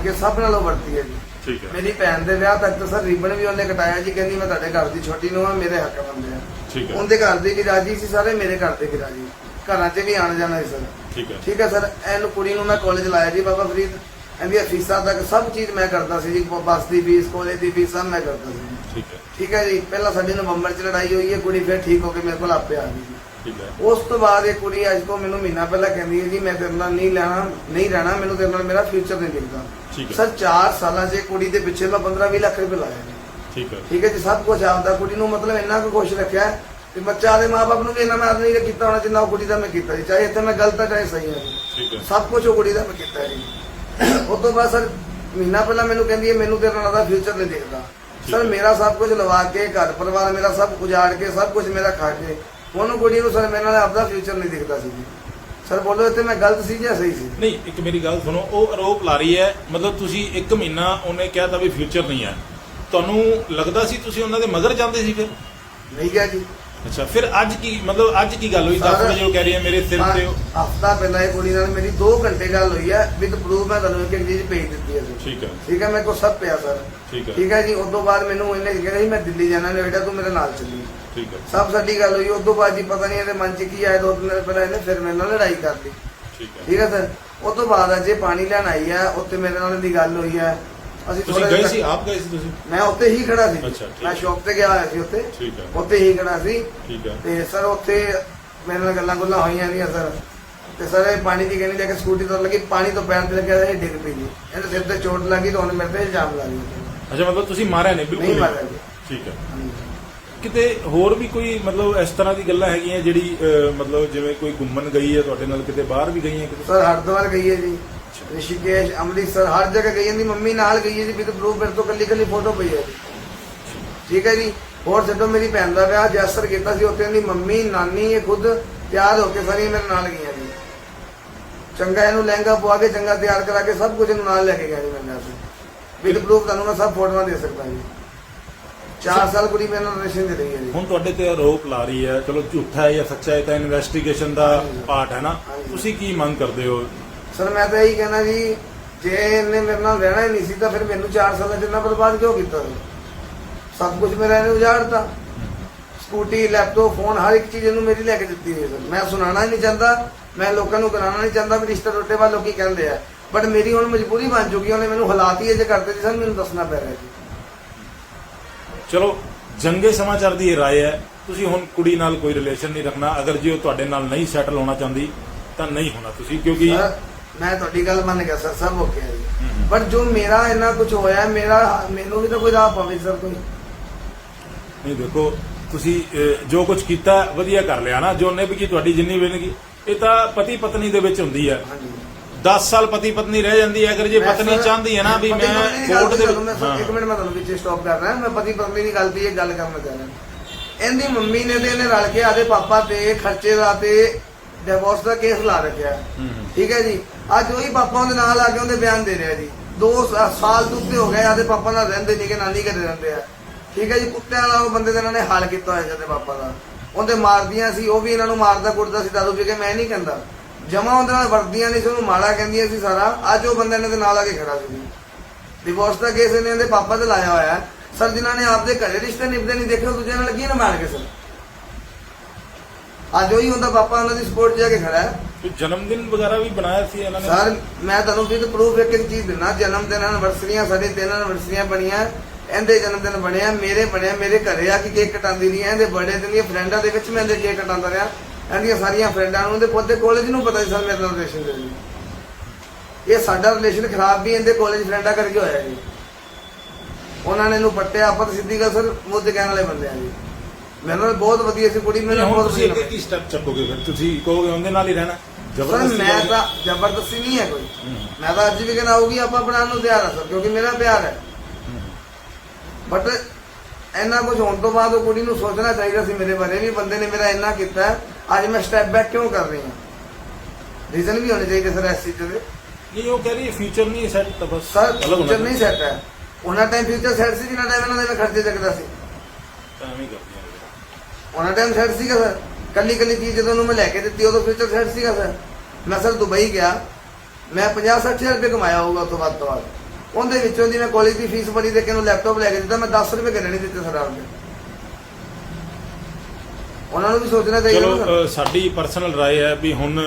ਕੇ ਸਭ ਨਾਲੋਂ ਵਰਤੀ ਹੈ ਜੀ। ਠੀਕ ਹੈ। ਮੇਰੀ ਭੈਣ ਦੇ ਵਿਆਹ ਤੱਕ ਤਾਂ ਸਰ ਰਿਬਨ ਵੀ ਉਹਨੇ ਕਟਾਇਆ ਜੀ ਕਹਿੰਦੀ ਮੈਂ ਤੁਹਾਡੇ ਘਰ ਦੀ ਛੋਟੀ ਨੂੰ ਆ ਮੇਰੇ ਹੱਕ ਬੰਦੇ ਆ। ਠੀਕ ਹੈ। ਉਹਦੇ ਘਰ ਦੇ ਵੀ ਰਾਜੀ ਸੀ ਸਾਰੇ ਮੇਰੇ ਘਰ ਦੇ ਵੀ ਰਾਜੀ ਘਰਾਂ 'ਚ ਵੀ ਆਣ ਜਾਣਾ ਸੀ ਸਰ। ਠੀਕ ਹੈ। ਠੀਕ ਹੈ ਸਰ ਇਹਨੂੰ ਕੁੜੀ ਨੂੰ ਮੈਂ ਕਾਲਜ ਲਾਇਆ ਜੀ ਬਾਬਾ ਫਰੀਦ। ਇਹਦੀਆਂ ਫੀਸਾਂ ਤੱਕ ਸਭ ਚੀਜ਼ ਮੈਂ ਕਰਦਾ ਸੀ ਜੀ ਬੱਸ ਦੀ ਫੀਸ ਕਾਲਜ ਦੀ ਫੀਸ ਸਭ ਮੈਂ ਕਰਦਾ ਸੀ ਠੀਕ ਹੈ। ਠੀਕ ਹੈ ਜੀ ਪਹਿਲਾਂ ਸਾਡੀ ਨਵੰਬਰ 'ਚ ਲੜਾਈ ਹੋਈ ਹੈ ਕੁੜੀ ਫਿਰ ਠੀਕ ਹੋ ਕੇ ਮੇਰੇ ਕੋਲ ਆਪੇ ਆ ਗਈ ਜੀ। ਠੀਕ ਹੈ। ਉਸ ਤੋਂ ਬਾਅਦ ਇਹ ਕੁੜੀ ਅੱਜ ਤੋਂ ਮੈਨੂੰ ਮਹੀਨਾ ਪਹਿਲਾਂ ਕਹਿੰਦੀ ਹੈ ਜੀ ਮੈਂ ਤੇਰੇ ਨਾਲ ਨਹੀਂ ਲੈਣਾ ਨਹੀਂ ਰਹਿਣਾ ਮੈਨੂੰ ਤੇਰੇ ਨਾਲ ਮੇਰਾ ਫਿਊਚਰ ਨਹੀਂ ਦਿਖਦਾ। ਠੀਕ ਹੈ। ਸਰ 4 ਸਾਲਾਂ 'ਚ ਇਹ ਕੁੜੀ ਦੇ ਪਿੱਛੇ ਮੈਂ 15-20 ਲੱਖ ਰੁਪਏ ਲਾਇਆ ਜੀ ਠੀਕ ਹੈ। ਠੀਕ ਹੈ ਜੀ ਸਭ ਕੁਝ ਆਪਦਾ ਕੁੜੀ ਨੂੰ ਮਤਲਬ ਇੰਨਾ ਕੁ ਖੁਸ਼ ਰੱਖਿਆ ਹੈ ਤੇ ਬੱਚਾ ਦੇ ਮਾਪੇ ਨੂੰ ਵੀ ਇੰਨਾ ਮੈਂ ਨਹੀਂ ਕੀਤਾ ਹੋਣਾ ਜਿੰਨਾ ਉਹ ਕੁੜੀ ਦਾ ਮੈਂ ਕੀਤਾ ਜੀ ਚਾਹੇ ਇੱਥੇ ਮੈਂ ਗਲਤ ਹੈ ਚਾਹੇ ਸਹੀ ਹੈ ਜੀ ਠੀਕ ਹੈ। ਸਭ ਕੁਝ ਉਹ ਕੁੜੀ ਦਾ ਮੈਂ ਕੀਤਾ ਜੀ। ਉਸ ਤੋਂ ਬਾਅਦ ਸਰ ਮਹੀਨਾ ਪਹਿਲਾਂ ਮੈਨੂੰ ਕਹਿੰਦੀ ਹੈ ਮੈਨੂੰ ਤੇਰੇ ਨਾਲ ਦਾ ਫਿਊਚਰ ਨਹੀਂ ਦੇਖਦਾ। ਸਰ ਮੇਰਾ ਸਭ ਕੁਝ ਲਵਾ ਕੇ ਘਰ ਪਰਿਵਾਰ ਮੇਰਾ ਸਭ ਉਜਾੜ ਕੇ ਸਭ ਕੁਝ ਮੇਰਾ ਖਾ ਕੇ ਉਹਨੂੰ ਕੁੜੀ ਨੂੰ ਸਰ ਮੇਰੇ ਨਾਲ ਆਪਦਾ ਫਿਊਚਰ ਨਹੀਂ ਦਿਖਦਾ ਸੀ ਜੀ। ਸਰ ਬੋਲੋ ਇੱਥੇ ਮੈਂ ਗਲਤ ਸੀ ਜਾਂ ਸਹੀ ਸੀ? ਨਹੀਂ ਇੱਕ ਮੇਰੀ ਗੱਲ ਸੁਣੋ ਉਹ ਆਰੋਪ ਲਾ ਰਹੀ ਹੈ। ਮਤਲਬ ਤੁਸੀਂ ਇੱਕ ਮਹੀਨਾ ਉਹਨੇ ਕਿਹਾ ਤਾਂ ਵੀ ਫਿਊਚਰ ਨਹੀਂ ਹੈ। ਤੁਹਾਨੂੰ ਲੱਗਦਾ ਸੀ ਤੁਸੀਂ ਉਹਨਾਂ ਦੇ ਮਗਰ ਜਾਂਦੇ ਸੀ ਫਿਰ ਨਹੀਂ ਗਿਆ ਜੀ। ਅੱਛਾ ਫਿਰ ਅੱਜ ਕੀ ਮਤਲਬ ਅੱਜ ਕੀ ਗੱਲ ਹੋਈ? ਦੱਸ ਸਰ, ਵਜੇ ਉਹ ਕਹਿ ਰਹੀ ਹੈ ਮੇਰੇ ਸਿਰ ਤੇ ਹਫਤਾ ਪਹਿਲਾਂ ਇਹ ਕੁੜੀ ਨਾਲ ਮੇਰੀ 2 ਘੰਟੇ ਗੱਲ ਹੋਈ ਹੈ ਵਿਦ ਪ੍ਰੂਫ ਮੈਂ ਤੁਹਾਨੂੰ ਇੱਕ ਚੀਜ਼ ਭੇਜ ਦਿੱਤੀ ਹੈ ਠੀਕ ਹੈ। ਠੀਕ ਹੈ ਮੇਰੇ ਕੋਲ ਸਭ ਪਿਆ ਸਰ। ਠੀਕ ਹੈ। ਠੀਕ ਹੈ ਜੀ ਉਸ ਤੋਂ ਬਾਅਦ ਮੈਨੂੰ ਇਹਨੇ ਕਿਹਾ ਸੀ ਮੈਂ ਦਿੱਲੀ ਜਾਣਾ ਨੇ ਬੇਟਾ ਤੂੰ ਮੇਰੇ ਨਾਲ ਚੱਲੀ। ਠੀਕ ਹੈ। ਸਭ ਸਾਡੀ ਗੱਲ ਹੋਈ ਤੋਂ ਬਾਅਦ ਜੀ ਪਤਾ ਨਹੀਂ ਇਹਦੇ ਮਨ 'ਚ ਕੀ ਆਇਆ ਦੋ ਦਿਨ ਪਹਿਲਾਂ ਇਹਨੇ ਫਿਰ ਮੇਰੇ ਨਾਲ ਲੜਾਈ ਕਰ ਲਈ। ਠੀਕ ਹੈ। ਠੀਕ ਹੈ ਸਰ? ਉਸ ਤੋਂ ਬਾਅਦ ਅਜੇ ਪਾਣੀ ਲੈਣ ਆਈ ਹੈ ਉੱਥੇ ਮੇਰੇ ਨਾਲ ਇਹਦੀ ਗੱਲ ਹੋਈ ਹੈ। ਅਸੀਂ ਤੁਸੀਂ ਗਏ ਜਿਹਾ- ਸੀ? ਆਪ ਗਏ ਸੀ ਤੁਸੀਂ? ਮੈਂ ਉੱਥੇ ਹੀ ਖੜਾ ਸੀ। ਮੈਂ। ਸ਼ੌਪ ਤੇ ਗਿਆ ਹੋਇਆ ਸੀ ਉੱਥੇ। ਠੀਕ ਹੈ। ਉੱਥੇ ਹੀ ਖੜਾ ਸੀ। ਠੀਕ ਹੈ। ਤੇ ਸਰ ਉੱਥੇ ਮੇਰੇ ਨਾਲ ਗੱਲਾਂ ਗੁੱਲਾਂ ਹੋਈਆਂ ਨਹੀਂ ਸਰ। ਤੇ ਸਰ ਇਹ ਪਾਣੀ ਦੀ ਕਹਿੰਦੀ ਕੇ ਸਕੂਟੀ ਤੋਂ ਲੱਗੀ ਪਾਣੀ ਤੋਂ ਪੈਰ ਤੇ ਲੱਗਿਆ ਇਹ ਡਿੱਗ ਪਈ ਜੀ। ਇਹਦੇ ਸਿਰ ਤੇ ਚੋਟ ਲੱਗੀ ਤਾਂ ਉਹਨੇ ਮੇਰੇ ਤੇ ਇਲਜ਼ਾਮ ਲਾ ਲਿਆ ਅੱਛਾ ਮਤਲਬ ਤੁਸੀਂ ਮਾਰਿਆ ਨਹੀਂ ਬਿਲਕੁਲ ਨਹੀਂ ਮਾਰਿਆ ਜੀ। ਠੀਕ ਹੈ। ਕਿਤੇ ਹੋਰ ਵੀ ਕੋਈ ਮਤਲਬ ਇਸ ਤਰ੍ਹਾਂ ਦੀ ਗੱਲਾਂ ਹੈਗੀਆਂ ਜਿਹੜੀ ਅਹ, ਮਤਲਬ ਜਿਵੇਂ ਕੋਈ ਘੁੰਮਣ ਗਈ ਹੈ ਤੁਹਾਡੇ ਨਾਲ ਕਿਤੇ ਬਾਹਰ ਵੀ ਗਈ ਹੈ ਕਿਤੇ? ਸਰ ਹਰਿਦੁਆਰ ਗਈ ਹੈ ਜੀ। ਰਿਸ਼ੀਕੇਸ਼ ਅੰਮ੍ਰਿਤਸਰ ਹਰ ਜਗ੍ਹਾ ਗਈ ਹੈ ਦੀ ਮੰਮੀ ਨਾਲ ਗਈ ਹੈ ਜੀ ਵੀ ਤੇ ਪ੍ਰੂਫ ਮੇਰੇ ਤੋਂ ਕੱਲੀ ਕੱਲੀ ਫੋਟੋ ਪਈ ਹੈ ਜੀ। ਠੀਕ ਹੈ ਜੀ। ਹੋਰ ਜਦੋਂ ਮੇਰੀ ਭੈਣ ਦਾ ਵਿਆਹ ਜੈਸਰ ਕੀਤਾ ਸੀ ਉੱਥੇ ਦੀ ਮੰਮੀ ਨਾਨੀ ਇਹ ਖੁਦ ਤਿਆਰ ਹੋ ਕੇ ਸਾਰੀਆਂ ਮੇਰੇ ਨਾਲ ਗਈਆਂ ਜੀ। ਚੰਗਾ ਇਹਨੂੰ ਲਹਿੰਗਾ ਪਵਾ ਕੇ ਚੰਗਾ ਤਿਆਰ ਕਰਾ ਕੇ ਸਭ ਕੁਝ ਇਹਨੂੰ ਨਾਲ ਲੈ ਕੇ ਗਿਆ ਜੀ ਮੇਰੇ ਨਾਲ। ਵਿਦ ਪ੍ਰੂਫ ਤੁਹਾਨੂੰ ਮੈਂ ਸਭ ਫੋਟੋਆਂ ਦੇ ਸਕਦਾ ਜੀ। 4 ਸਾਲ ਕੁੜੀ ਮੇਰੇ ਨਾਲ ਰਿਲੇਸ਼ਨ ਦੇ ਰਹੀ ਹੈ ਜੀ। ਹੁਣ ਤੁਹਾਡੇ ਤੇ ਆਰੋਪ ਲਾ ਰਹੀ ਹੈ ਚਲੋ ਝੂਠਾ ਹੈ ਜਾਂ ਸੱਚਾ ਹੈ ਤਾਂ ਇਨਵੈਸਟੀਗੇਸ਼ਨ ਦਾ ਹਾਂਜੀ। ਪਾਰਟ ਹੈ ਨਾ। ਹਾਂਜੀ। ਤੁਸੀਂ ਕੀ ਮੰਗ ਕਰਦੇ ਹੋ? ਸਰ ਮੈਂ ਤਾਂ ਇਹੀ ਕਹਿਣਾ ਜੀ ਜੇ ਇਹਨੇ ਮੇਰੇ ਨਾਲ ਰਹਿਣਾ ਹੀ ਨਹੀਂ ਸੀ ਤਾਂ ਫਿਰ ਮੈਨੂੰ 4 ਸਾਲਾਂ ਚ ਇੰਨਾ ਬਰਬਾਦ ਕਿਉਂ ਕੀਤਾ ਸਭ ਕੁਝ ਮੇਰਾ ਇਹਨੇ ਉਜਾੜਤਾ। ਸਕੂਟੀ ਲੈਪਟਾਪ ਫੋਨ ਹਰ ਇੱਕ ਚੀਜ਼ ਇਹਨੂੰ ਮੇਰੀ ਲੈ ਕੇ ਦਿੱਤੀ ਸਰ। ਮੈਂ ਹੀ ਨਹੀਂ ਚਾਹੁੰਦਾ ਮੈਂ ਲੋਕਾਂ ਨੂੰ ਕਰਾਉਣਾ ਨਹੀਂ ਚਾਹੁੰਦਾ ਵੀ ਰਿਸ਼ਤਾ ਟੁੱਟੇ ਬਾਅਦ ਲੋਕੀ ਕਹਿੰਦੇ ਆ। ਬਟ ਮੇਰੀ ਹੁਣ ਮਜਬੂਰੀ ਬਣ ਚੁੱਕੀ ਹੈ ਉਹਨੇ ਮੈਨੂੰ ਹਾਲਾਤ ਹੀ ਇਹ ਜੇ ਕਰਦੇ ਜੀ ਸਰ ਮੈਨੂੰ ਦੱਸਣਾ ਪੈ ਰਿਹਾ ਜੀ। ਚਲੋ ਜੰਗੇ ਸਮਾਚਾਰ ਦੀ ਇਹ ਰਾਏ ਹੈ ਤੁਸੀਂ ਹੁਣ ਕੁੜੀ ਨਾਲ ਕੋਈ ਰਿਲੇਸ਼ਨ ਨਹੀਂ ਰੱਖਣਾ ਅਗਰ ਜੇ ਉਹ ਤੁਹਾਡੇ ਨਾਲ ਨਹੀਂ ਸੈਟਲ ਹੋਣਾ ਚਾਹੁੰਦੀ ਤਾਂ ਨਹੀਂ ਹੋਣਾ ਤੁਸੀਂ ਕਿਉਂਕਿ ਸਰ ਮੈਂ ਤੁਹਾਡੀ ਗੱਲ ਮੰਨ ਗਿਆ ਸਰ ਸਭ ਓਕੇ ਹੈ ਜੀ। ਹਮ। ਬਟ ਜੋ ਮੇਰਾ ਇੰਨਾ ਕੁਝ ਹੋਇਆ ਮੇਰਾ ਮੈਨੂੰ ਵੀ ਤਾਂ ਕੋਈ ਰਾਹ ਪਵੇ ਸਰ ਕੋਈ। ਨਹੀਂ ਦੇਖੋ ਤੁਸੀਂ ਅਹ, ਜੋ ਕੁਝ ਕੀਤਾ ਵਧੀਆ ਕਰ ਲਿਆ ਨਾ ਜੋ ਵੀ ਕੀ ਤੁਹਾਡੀ ਜਿੰਨੀ ਬੇਨਗੀ ਇਹ ਤਾਂ ਪਤੀ ਪਤਨੀ ਦੇ ਵਿੱਚ ਹੁੰਦੀ ਹੈ। ਹਾਂਜੀ। 10 ਸਾਲ ਪਤੀ ਪਤਨੀ ਰਹਿ ਜਾਂਦੀ ਹੈ ਅਗਰ ਜੇ ਪਤਨੀ ਚਾਹੁੰਦੀ ਹੈ ਨਾ ਵੀ ਮੈਂ ਕੋਰਟ ਦੇ। ਇੱਕ ਮਿੰਟ ਮੈਂ ਤੁਹਾਨੂੰ ਵਿੱਚ ਸਟਾਪ ਕਰ ਰਿਹਾ ਮੈਂ ਪਤੀ ਪਤਨੀ ਦੀ ਗੱਲ ਦੀ ਇਹ ਗੱਲ ਕਰਨਾ ਚਾਹ ਰਿਹਾ ਇਹਦੀ ਮੰਮੀ ਨੇ ਤੇ ਇਹਨੇ ਰਲ ਕੇ ਆਦੇ ਪਾਪਾ ਤੇ ਖਰਚੇ ਦਾ ਤੇ ਡਿਵੋਰਸ ਦਾ ਕੇਸ ਲਾ ਰੱਖਿਆ। ਠੀਕ ਹੈ ਜੀ? ਅੱਜ ਉਹੀ ਪਾਪਾ ਉਹਦੇ ਨਾਲ ਆ ਕੇ ਉਹਦੇ ਬਿਆਨ ਦੇ ਰਿਹਾ ਜੀ। 2 ਸਾਲ ਤੋਂ ਉੱਤੇ ਹੋ ਗਏ ਆਦੇ ਪਾਪਾ ਨਾਲ ਰਹਿੰਦੇ ਨਹੀਂ ਕਿ ਨਾਨੀ ਘਰੇ ਰਹਿੰਦੇ ਆ। ਠੀਕ ਹੈ ਜੀ? ਕੁੱਤਿਆਂ ਵਾਲਾ ਉਹ ਬੰਦੇ ਦੇ ਇਹਨਾਂ ਨੇ ਹਾਲ ਕੀਤਾ ਹੋਇਆ ਜਦੇ ਪਾਪਾ ਦਾ ਉਹਦੇ ਮਾਰਦੀਆਂ ਸੀ ਉਹ ਵੀ ਇਹਨਾਂ ਨੂੰ ਮਾਰਦਾ ਕੁੱਟਦਾ ਸੀ ਦਾਦੂ ਜੀ ਕੇ ਮੈਂ ਨਹੀਂ ਕਹਿੰਦਾ। ਜਮਾ ਉਹਦੇ ਨਾਲ ਵਰਦੀਆਂ ਨਹੀਂ ਸੀ ਉਹਨੂੰ ਮਾੜਾ ਕਹਿੰਦੀਆਂ ਸੀ ਸਾਰਾ। ਅੱਜ ਉਹ ਬੰਦਾ ਇਹਨਾਂ ਦੇ ਨਾਲ ਆ ਕੇ ਖੜਾ ਸੀ। ਡਿਵੋਰਸ ਦਾ ਕੇਸ ਇਹਨੇ ਇਹਦੇ ਪਾਪਾ ਤੇ ਲਾਇਆ ਹੋਇਆ ਹੈ। ਸਰ ਜਿਨ੍ਹਾਂ ਨੇ ਆਪਦੇ ਘਰੇ ਰਿਸ਼ਤੇ ਨਿਭਦੇ ਨਹੀਂ ਦੇਖੇ ਉਹ ਦੂਜੇ ਨਾਲ ਲੱਗੀ ਨਾ ਮਾਰ ਕੇ ਸਰ ਅੱਜ ਉਹੀ ਹੁੰਦਾ ਪਾਪਾ ਉਹਨਾਂ ਦੀ ਸਪੋਰਟ ਜਾ ਕੇ ਖੜਾ ਹੈ। ਕੋਈ ਜਨਮ ਦਿਨ ਵਗੈਰਾ ਵੀ ਬਣਾਇਆ ਸੀ ਇਹਨਾਂ ਨੇ? ਸਰ ਮੈਂ ਤੁਹਾਨੂੰ ਵਿਦ ਪ੍ਰੂਫ ਇੱਕ ਇੱਕ ਚੀਜ਼ ਦਿੰਦਾ। ਜਨਮ ਦਿਨ ਐਨਵਰਸਰੀਆਂ ਸਾਡੇ ਤਿੰਨ ਐਨਵਰਸਰੀਆਂ ਬਣੀਆਂ। ਇਹਦੇ ਜਨਮ ਦਿਨ ਬਣਿਆ ਮੇਰੇ ਬਣਿਆ ਮੇਰੇ ਘਰੇ ਆ ਕੇ ਕੇਕ ਕਟਾਉਂਦੀ ਰਹੀ ਇਹਦੇ ਬਰਥਡੇ ਤੇ ਦੀਆਂ ਫਰੈਂਡਾਂ ਦੇ ਵਿੱਚ ਮੈਂ ਇਹਦੇ ਕੇਕ ਕਟਾਉਂਦਾ ਰਿਹਾ। ਇਹਦੀਆਂ ਸਾਰੀਆਂ ਫਰੈਂਡਾਂ ਨੂੰ ਉਹਦੇ ਪੋਤੇ ਕਾਲਜ ਨੂੰ ਪਤਾ ਸੀ ਸਰ ਮੇਰੇ ਨਾਲ ਰਿਲੇਸ਼ਨ ਦੇ ਜੀ ਇਹ ਸਾਡਾ ਰਿਲੇਸ਼ਨ ਖਰਾਬ ਵੀ ਇਹਦੇ ਕਾਲਜ ਫਰੈਂਡਾਂ ਕਰਕੇ ਹੋਇਆ ਜੀ। ਉਹਨਾਂ ਨੇ ਇਹਨੂੰ ਪੱਟਿਆ ਆਪਾਂ ਤਾਂ ਸਿੱਧੀ ਗੱਲ ਸਰ ਮੁੱਦ ਕਹਿਣ ਵਾਲੇ ਬੰਦੇ ਆ ਜੀ। ਮੇਰੇ ਨਾਲ ਬਹੁਤ ਵਧੀਆ ਸੀ ਕੁੜੀ ਮੇਰੇ ਨਾਲ ਹੁਣ ਬਹੁਤ ਤੁਸੀਂ ਵਧੀਆ ਅੱਗੇ ਕੀ ਸਟੈਪ ਚੱਕੋਗੇ ਫਿਰ। ਤੁਸੀਂ ਕਹੋਗੇ ਉਹਦੇ ਨਾਲ ਹੀ ਰਹਿਣਾ। ਸਰ ਜ਼ਬਰਦਸਤੀ ਮੈਂ? ਤਾਂ ਜ਼ਬਰਦਸਤੀ ਨਹੀਂ ਹੈ ਕੋਈ। ਮੈਂ ਤਾਂ ਅੱਜ ਵੀ ਕਹਿੰਦਾ ਆਊਗੀ ਆਪਾਂ ਬਣਾਉਣ ਨੂੰ ਤਿਆਰ ਆ ਸਰ ਕਿਉਂਕਿ ਮੇਰਾ ਪਿਆਰ ਹੈ। ਹੂੰ। ਬਟ ਇੰਨਾ ਕੁਝ ਹੋਣ ਤੋਂ ਬਾਅਦ ਉਹ ਕੁੜੀ ਨੂੰ ਸੋਚਣਾ ਚਾਹੀਦਾ ਸੀ ਮੇਰੇ ਬਾਰੇ ਵੀ ਬੰਦੇ ਨੇ ਮੇਰਾ ਇੰਨਾ ਕੀਤਾ। ਹੈ, ਅੱਜ ਮੈਂ ਸਟੈਪ ਬੈਕ ਕਿਉਂ ਕਰ ਰਹੀ ਹਾਂ? ਰੀਜ਼ਨ ਵੀ ਹੋਣੇ ਚਾਹੀਦੇ ਸਰ ਇਸ ਚੀਜ਼ ਦੇ। ਨਹੀਂ ਉਹ ਕਹਿ ਰਹੀ ਫਿਊਚਰ ਨਹੀਂ ਸੈੱਟ ਤਾਂ ਬਸ ਸਰ ਫਿਊਚਰ ਨਹੀਂ ਸੈੱਟ ਹੈ। ਉਹਨਾਂ ਟਾਈਮ ਫਿਊਚਰ ਸੈੱਟ ਸੀ ਜਿੰਨਾ ਟਾਈਮ ਇਹਨਾਂ ਦੇ ਖਰਚੇ ਚੱਕਦਾ ਸੀ। ਤਾਂ ਐਵੇਂ। ਉਹਨਾਂ ਟਾਈਮ ਸੈੱਟ ਸੀਗਾ ਸਰ। ਕੱਲੀ ਕੱਲੀ ਚੀਜ਼ ਜਦੋਂ ਉਹਨੂੰ ਮੈਂ ਲੈ ਕੇ ਦਿੱਤੀ ਉਦੋਂ ਫਿਊਚਰ ਸੈੱਟ ਸੀਗਾ ਸਰ। ਮੈਂ ਸਰ ਦੁਬਈ ਗਿਆ। ਮੈਂ 50 ਹਜ਼ਾਰ ਰੁਪਏ ਕਮਾਇਆ ਹੋਊਗਾ ਉਸ ਤੋਂ ਬਾਅਦ ਤੋਂ ਬਾਅਦ ਉਹਦੇ ਵਿੱਚੋਂ ਦੀ ਮੈਂ ਕਾਲਜ ਦੀ ਫੀਸ ਭਰੀ ਤੇ ਕਿਹਨੂੰ ਲੈਪਟਾਪ ਲੈ ਕੇ ਦਿੱਤਾ। ਮੈਂ 10 ਰੁਪਏ ਕਿਹਨੇ ਨਹੀਂ ਦਿੱਤੇ ਸਰਦਾਰ ਦੇ ਉਹਨਾਂ ਨੂੰ ਵੀ ਸੋਚਣਾ ਚਾਹੀਦਾ ਚਲੋ ਅ, ਸਾਡੀ ਪਰਸਨਲ ਰਾਏ ਹੈ ਵੀ ਹੁਣ